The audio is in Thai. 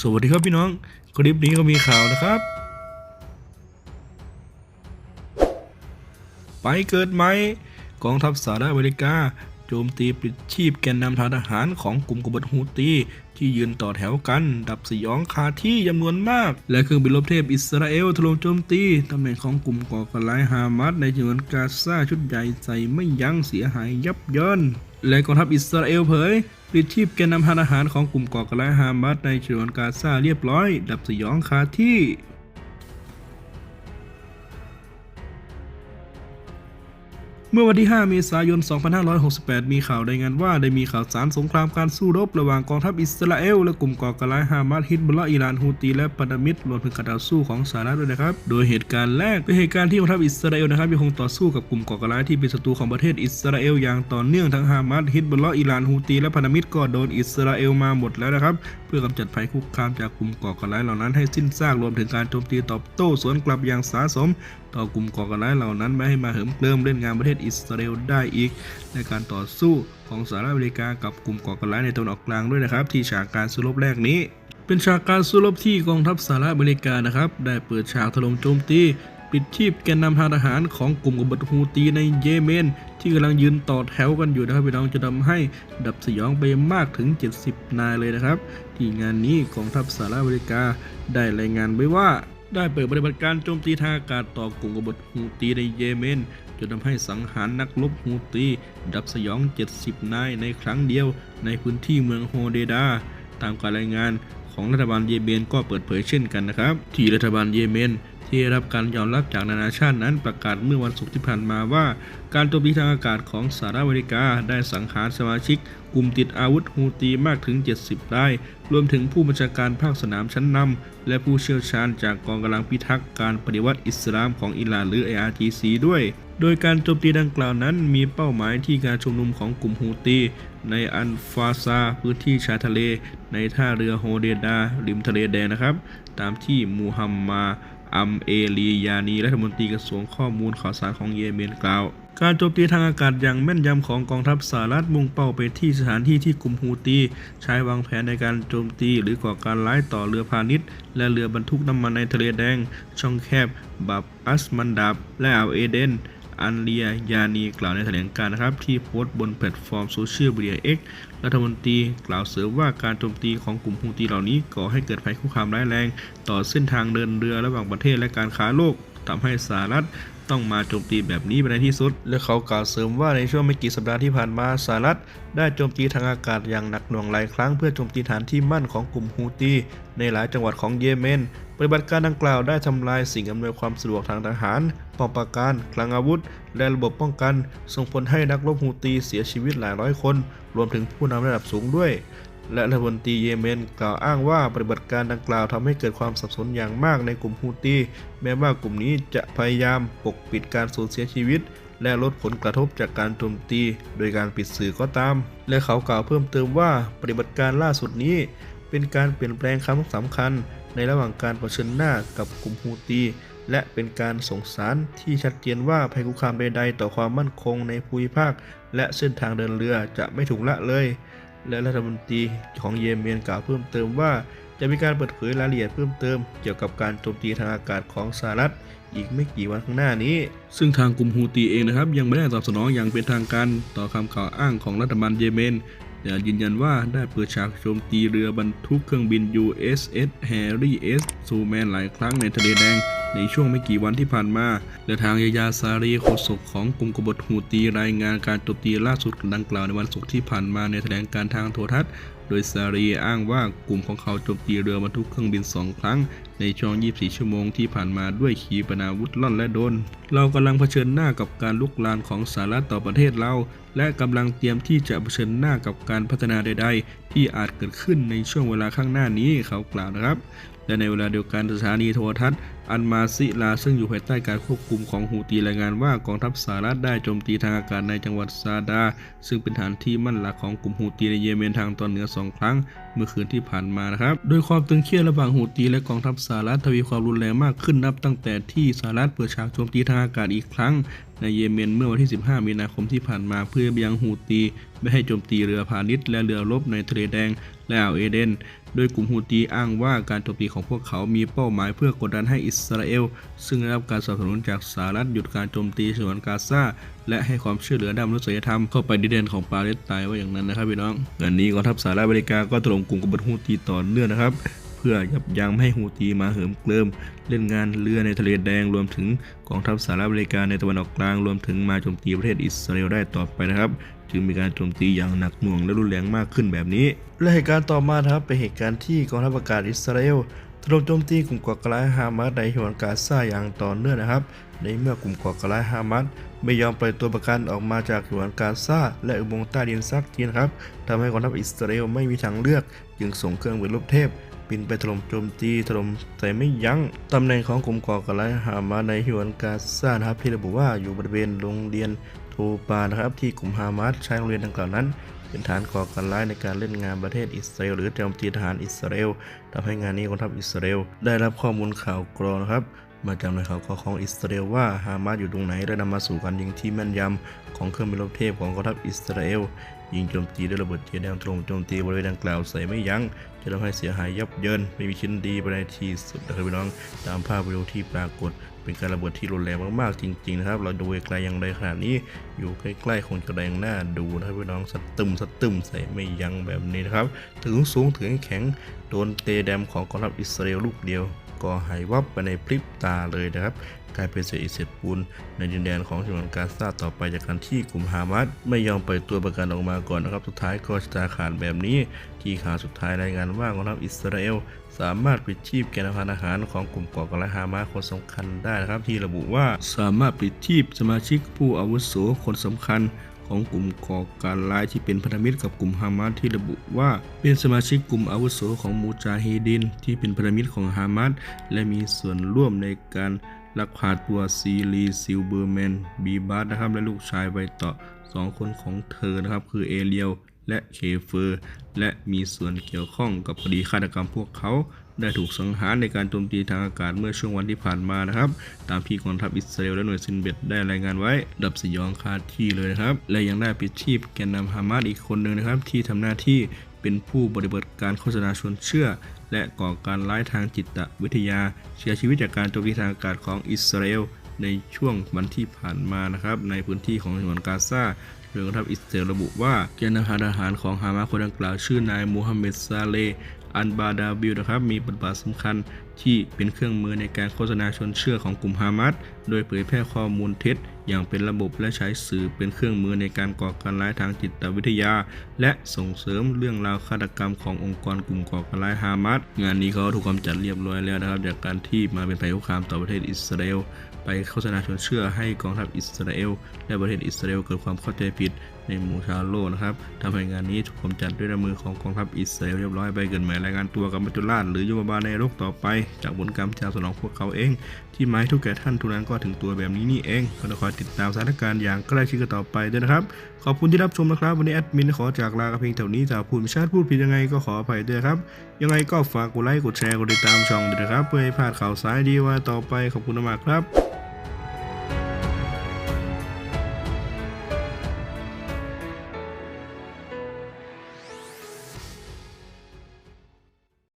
สวัสดีครับพี่น้อง คลิปนี้ก็มีข่าวนะครับ ไปเกิดไหมกองทัพสหรัฐอเมริกา โจมตีปลิดชีพแกนนำทางทหารของกลุ่มกบฏฮูตี ที่ยืนต่อแถวกัน ดับสยองคาที่จำนวนมาก และเครื่องบินรบเทพอิสราเอลถล่มโจมตีตำแหน่งของกลุ่มก่อการร้ายฮามาสในฉนวนกาซาชุดใหญ่ใส่ไม่ยั้งเสียหายยับเยินและกองทัพอิสราเอลเผย ปลิดชีพแกนนำทางทหารของกลุ่มก่อการร้ายฮามาสในฉนวนกาซาเรียบร้อย ดับสยองคาที่ เมื่อวันที่ 5 เมษายน 2568 มีข่าวรายงานว่าได้มีข่าวสารสงครามการสู้รบระหว่างกองทัพอิสราเอลและกลุ่มก่อการร้ายฮามาสฮิตบุลลาห์อิหร่านฮูตีและพันธมิตรรวมถึงการต่อสู้ของสหรัฐด้วยนะครับ โดยเหตุการณ์แรกเป็นเหตุการณ์ที่กองทัพอิสราเอลนะครับยังคงต่อสู้กับกลุ่มก่อการร้ายที่เป็นศัตรูของประเทศอิสราเอลอย่างต่อเนื่องทั้งฮามาสฮิตบุลลาห์อิหร่านฮูตีและพันธมิตรก็โดนอิสราเอลมาหมดแล้วนะครับเพื่อกำจัดภัยคุกคามจากกลุ่มก่อการร้ายเหล่านั้นให้สิ้นซากรวมถึงการโจมตีตอบโต้สวนกลับอย่างสาสม ต่อกลุ่มก่อการร้ายเหล่านั้นไม่ให้มาเหิมเกริมเล่นงานประเทศอิสราเอลได้อีก ในการต่อสู้ของสหรัฐอเมริกากับกลุ่มก่อการร้ายในตะวันออกกลางด้วยนะครับที่ฉากการสู้รบแรกนี้ เป็นฉากการสู้รบที่กองทัพสหรัฐอเมริกานะครับได้เปิดฉากถล่มโจมตีปิดชีพแกนนำทางทหารของกลุ่มกบฏฮูตีในเยเมน ที่กำลังยืนต่อแถวกันอยู่นะครับพี่น้องจะทำให้ดับสยองไปมากถึง 70 นายเลยนะครับ ที่งานนี้กองทัพสหรัฐอเมริกาได้รายงานไว้ว่า ได้เปิดปฏิบัติการโจมตีทางอากาศต่อกลุ่มกบฏฮูตีในเยเมนจนทำให้สังหารนักรบฮูตีดับสยอง 70 นายในครั้งเดียวในพื้นที่เมืองโฮเดดา ตามการรายงานของรัฐบาลเยเมนก็เปิดเผยเช่นกันนะครับ ที่รัฐบาลเยเมน ที่ได้รับการยอมรับจากนานาชาตินั้นประกาศเมื่อวันศุกร์ที่ผ่านมาว่า การโจมตีทางอากาศของสหรัฐอเมริกาได้สังหารสมาชิก กลุ่มติดอาวุธฮูตีมากถึง 70ราย รวมถึงผู้บัญชาการภาคสนามชั้นนำและผู้เชี่ยวชาญจากกองกำลังพิทักษ์การปฏิวัติอิสลามของอิหร่านหรือ IRGC ด้วย โดยการโจมตีดังกล่าวนั้นมีเป้าหมายที่การชุมนุมของกลุ่มฮูตีในอันฟาซาพื้นที่ชายทะเล ในท่าเรือโฮเดดาริมทะเลแดงนะครับ ตามที่มูฮัมมา อัมเอลียานีรัฐมนตรีกระทรวงข้อมูลข่าวสารของเยเมนกล่าว การโจมตีทางอากาศอย่างแม่นยำของกองทัพสหรัฐมุ่งเป้าไปที่สถานที่ที่กลุ่มฮูตีใช้วางแผนในการโจมตีหรือก่อการร้ายต่อเรือพาณิชย์ และเรือบรรทุกน้ำมันในทะเลแดง ช่องแคบบับอัสมันดับ และอ่าวเอเดน อันเลียยานีกล่าวในแถลงการนะครับ ที่โพสต์บนแพลตฟอร์มโซเชียลมีเดีย X รัฐมนตรีกล่าวเสริมว่าการโจมตีของกลุ่มฮูตีเหล่านี้ก่อให้เกิดภัยคุกคามร้ายแรง ต่อเส้นทางเดินเรือระหว่างประเทศและการค้าโลกทำให้สหรัฐ ต้องมาโจมตีแบบนี้ไปในที่สุด และเขากล่าวเสริมว่าในช่วงไม่กี่สัปดาห์ที่ผ่านมาสหรัฐ ได้โจมตีทางอากาศอย่างหนักหน่วงหลายครั้งเพื่อโจมตีฐานที่มั่นของกลุ่มฮูตีในหลายจังหวัดของเยเมน ปฏิบัติการดังกล่าวได้ทำลายสิ่งอำนวยความสะดวกทางทหารป้องปราการคลังอาวุธ และระบบป้องกัน ส่งผลให้นักรบฮูตีเสียชีวิตหลายร้อยคน รวมถึงผู้นำระดับสูงด้วย และรัฐมนตรีเยเมนกล่าวอ้างว่าปฏิบัติการดังกล่าวทำให้เกิดความสับสนอย่างมากในกลุ่มฮูตีแม้ว่ากลุ่มนี้จะพยายามปกปิดการสูญเสียชีวิต และลดผลกระทบจากการโจมตี โดยการปิดสื่อก็ตาม และเขากล่าวเพิ่มเติมว่าปฏิบัติการล่าสุดนี้ เป็นการเปลี่ยนแปลงครั้งสำคัญ ในระหว่างการเผชิญหน้ากับกลุ่มฮูตีและเป็นการส่งสารที่ชัดเจนว่าภัยคุกคามใดๆต่อความมั่นคงในภูมิภาค และเส้นทางเดินเรือจะไม่ถูกละเลย และรัฐมนตรีของเยเมนกล่าวเพิ่มเติมว่า จะมีการเปิดเผยรายละเอียดเพิ่มเติม เกี่ยวกับการโจมตีทางอากาศของสหรัฐอีกไม่กี่วันข้างหน้านี้ ซึ่งทางกลุ่มฮูตีเองนะครับ ยังไม่ได้ตอบสนองอย่างเป็นทางการต่อคำกล่าวอ้างของรัฐบาลเยเมน แต่ยืนยันว่าได้เปิดฉากโจมตีเรือบรรทุกเครื่องบิน USS Harry S. Truman หลายครั้งในทะเลแดงในช่วงไม่กี่วันที่ผ่านมา และทางยายาซารีโฆษกของกลุ่มกบฏฮูตีรายงานการโจมตีล่าสุดดังกล่าวในวันศุกร์ที่ผ่านมาในแถลงการทางโทรทัศน์ โดยซารีอ้างว่ากลุ่มของเขาโจมตีเรือบรรทุกเครื่องบินสองครั้ง ในช่วง 24 ชั่วโมงที่ผ่านมาด้วยขีปนาวุธล่อนและโดน เรากำลังเผชิญหน้ากับการลุกลามของสหรัฐต่อประเทศเรา และกำลังเตรียมที่จะเผชิญหน้ากับการพัฒนาใด ๆ ที่อาจเกิดขึ้นในช่วงเวลาข้างหน้านี้เขากล่าวนะครับ และในเวลาเดียวกันสถานีโทรทัศน์อันมาซิลาซึ่งอยู่ภายใต้การควบคุมของฮูตีรายงานว่ากองทัพสหรัฐได้โจมตีทางอากาศในจังหวัดซาดา ซึ่งเป็นฐานที่มั่นหลักของกลุ่มฮูตีในเยเมนทางตอนเหนือสองครั้ง เมื่อคืนที่ผ่านมานะครับ โดยความตึงเครียดระหว่างฮูตีและกองทัพสหรัฐทวีความรุนแรงมากขึ้นนับตั้งแต่ที่สหรัฐเปิดฉากโจมตีทางอากาศอีกครั้งในเยเมนเมื่อวันที่ 15 มีนาคมที่ผ่านมาเพื่อยังฮูตี ไม่ให้โจมตีเรือพาณิชย์และเรือรบในทะเลแดงและอ่าวเอเดน โดยกลุ่มฮูตีอ้างว่าการโจมตีของพวกเขามีเป้าหมายเพื่อกดดันให้อิสราเอล ซึ่งได้รับการสนับสนุนจากสหรัฐหยุดการโจมตีฉนวนกาซาและให้ความช่วยเหลือด้านมนุษยธรรมเข้าไปดินแดนของปาเลสไตน์ว่าอย่างนั้นนะครับพี่น้องงานนี้กองทัพสหรัฐอเมริกาก็ถล่มกลุ่มกบฏฮูตีต่อเนื่องนะครับเพื่อยับยั้งไม่ให้ฮูตีมาเหิมเกริม เล่นงานเรือในทะเลแดงรวมถึงกองทัพสหรัฐอเมริกาในตะวันออกกลางรวมถึงมาโจมตีประเทศอิสราเอลได้ต่อไปนะครับ จึงมีการโจมตีอย่างหนักหน่วงและรุนแรงมากขึ้นแบบนี้ และเหตุการณ์ต่อมาครับเป็นเหตุการณ์ที่กองทัพอากาศอิสราเอลถล่มโจมตีกลุ่มก่อการร้ายฮามาสในฉนวนกาซาอย่างต่อเนื่องนะครับ ในเมื่อกลุ่มก่อการร้ายฮามาสไม่ยอมปล่อยตัวประกันออกมาจากฉนวนกาซาและอุโมงค์ใต้ดินซักทีนะครับทำให้กองทัพอิสราเอลไม่มีทางเลือก จึงส่งเครื่องบินรบเทพบินไปถล่มโจมตีถล่มใส่ไม่ยัง้งตำแหน่งของกลุ่มก่อการร้ายฮามาสในฉนวนกาซานะครับที่ระบุว่าอยู่บริเวณโรงเรียน ทูปานะครับที่กลุ่มฮามาสใช้โรงเรียนดังกล่าวนั้น เป็นฐานก่อการร้ายในการเล่นงานประเทศอิสราเอลหรือโจมตีทหารอิสราเอลทำให้งานนี้กองทัพอิสราเอลได้รับข้อมูลข่าวกรองนะครับมาจากในข่าวกรอของอิสราเอลว่าฮามาสอยู่ตรงไหนและนำมาสู่การยิงที่แม่นยำของเครื่องบินรบเทพของกองทัพอิสราเอลยิงโจมตีด้วยระเบิดเทียนแดงโจมตีบริเวณดังกล่าวใส่ไม่ยัง้งจะทำให้เสียหายยับเยินไม่มีชิ้นดีไปในที่สุดนะครับพี่น้องตามภาพวิดีโอที่ปรากฏ เป็นการระเบิดที่รุนแรงมากๆจริงๆนะครับ เราดูไกลอย่างไรขนาดนี้ อยู่ใกล้ๆคงจะแรงหน้าดูนะครับพี่น้องสะตึมสะตึมใส่ไม่ยั้งแบบนี้นะครับ ถึงสูงถึงแข็งโดนเตแดมของกองทัพอิสราเอลลูกเดียว ก็หายวับไปในพริบตาเลยนะครับกลายเป็นเศษอิฐเศษปูนในดินแดนของฉนวนกาซาต่อไปจากการที่กลุ่มฮามาสไม่ยอมปล่อยตัวประกันออกมาก่อนนะครับ สุดท้ายก็ชะตาขาดแบบนี้ ที่ข่าวสุดท้ายรายงานว่ากองทัพอิสราเอลสามารถปิดชีพแกนนพันอาหารของกลุ่มก่อการร้ายฮามาสคนสำคัญได้นะครับ ที่ระบุว่าสามารถปิดชีพสมาชิกผู้อาวุโสคนสำคัญ ของกลุ่มก่อการร้ายที่เป็นพันธมิตรกับกลุ่มฮามาสที่ระบุว่า เป็นสมาชิกกลุ่มอาวุโสของมูจาฮิดิน ที่เป็นพันธมิตรของฮามาสและมีส่วนร่วมในการลักพาตัวซีรีซิลเบอร์แมนบีบัสนะครับและลูกชายวัยต่อสองคนของเธอนะครับ คือเอเลียวและเคเฟอร์ และมีส่วนเกี่ยวข้องกับคดีฆาตกรรมพวกเขาได้ถูกสังหารในการโจมตีทางอากาศเมื่อช่วงวันที่ผ่านมานะครับ ตามที่กองทัพอิสราเอลและหน่วยซินเบ็ดได้รายงานไว้ ดับสยองคาที่เลยนะครับ และยังได้ปิดชีพแกนนำฮามาสอีกคนหนึ่งนะครับ ที่ทำหน้าที่เป็นผู้บริบัติการโฆษณาชวนเชื่อ และก่อการร้ายทางจิตวิทยา เสียชีวิตจากการโจมตีทางอากาศของอิสราเอลในช่วงวันที่ผ่านมานะครับ ในพื้นที่ของฉนวนกาซาโดยกองทัพอิสราเอลระบุว่าแกนนำทหารของฮามาสคนดังกล่าวชื่อนายมูฮัมหมัดซาเล อันบาดาบิลนะครับมีบทบาทสำคัญที่เป็นเครื่องมือในการโฆษณาชวนเชื่อของกลุ่มฮามาสโดยเผยแพร่ข้อมูลเท็จ อย่างเป็นระบบและใช้สื่อเป็นเครื่องมือในการก่อการร้ายทางจิตวิทยา และส่งเสริมเรื่องราวฆาตกรรมขององค์กรกลุ่มก่อการร้ายฮามาสงานนี้เขาถูกกำจัดเรียบร้อยแล้วนะครับ จากการที่มาเป็นภัยคุกคามต่อประเทศอิสราเอลไปโฆษณาชวนเชื่อให้กองทัพอิสราเอลและประเทศอิสราเอลเกิดความเข้าใจผิด ในหมู่ชาวโลกนะครับทำให้งานนี้ถูกกำจัดด้วยมือของกองทัพอิสราเอลเรียบร้อยไปเกินหมายรายงานตัวกับมัจจุราชหรือยมบาลในโลกต่อไป จากผลกรรมจากสนองพวกเขาเอง ที่หมายทุกแก่ท่านทุนั้นก็ถึงตัวแบบนี้นี่เองก็ต้องคอยติดตามสถานการณ์อย่างใกล้ชิดกันต่อไปด้วยนะครับ ขอบคุณที่รับชมนะครับ วันนี้แอดมินขอจากลากับเพียงเท่านี้จากพูดไม่ชาติพูดผิดยังไงก็ขออภัยด้วยครับ ยังไงก็ฝากกดไลค์กดแชร์กดติดตามช่องด้วยนะครับ เพื่อให้พลาดข่าวสารดีว่าต่อไปขอบคุณมากครับ